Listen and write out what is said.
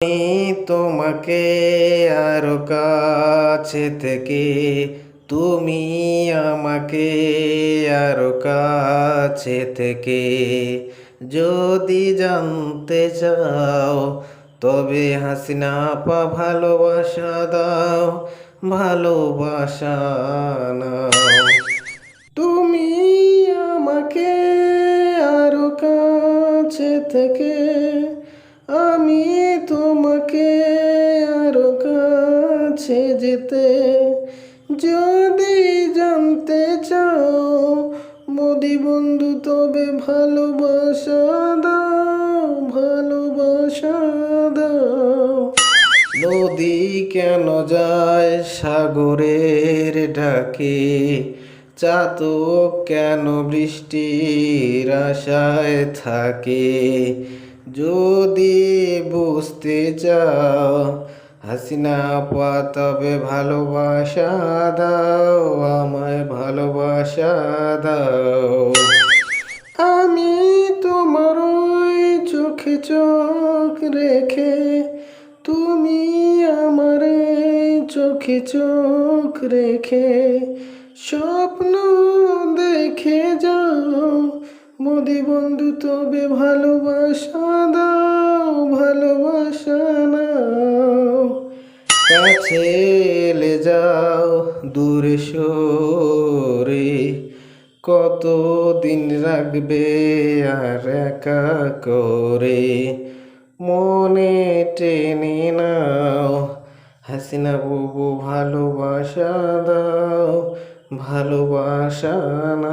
আমি তোমাকে আরও কাছে থেকে, তুমি আমাকে আরও কাছে থেকে। যদি জানতে চাও, তবে হাসিনা পা ভালোবাসা দাও, ভালোবাসা নাও। তুমি আমাকে আরও কাছে থেকে কাছে যেতে। যদি জানতে চাও, মোদি বন্ধু, তবে ভালোবাসা দাও ভালোবাসা দাও। নদী কেন যায় সাগরের ডাকে? চাতক কেন বৃষ্টির আশায় থাকে? যদি বুঝতে চাও হাসিনা পা তবে ভালোবাসা দাও, আমায় ভালোবাসা দাও। আমি তোমার ওই চোখে চোখ রেখে, তুমি আমার চোখে চোখ রেখে, স্বপ্ন দেখে যাও। মোদি বন্ধু, তবে ভালোবাসা দাও কাছে যাও দূরে সরে। কত দিন রাখবে আর একা করে? মনে টেনে নাও, হাসিনা বুবু ভালোবাসা দাও, ভালোবাসা না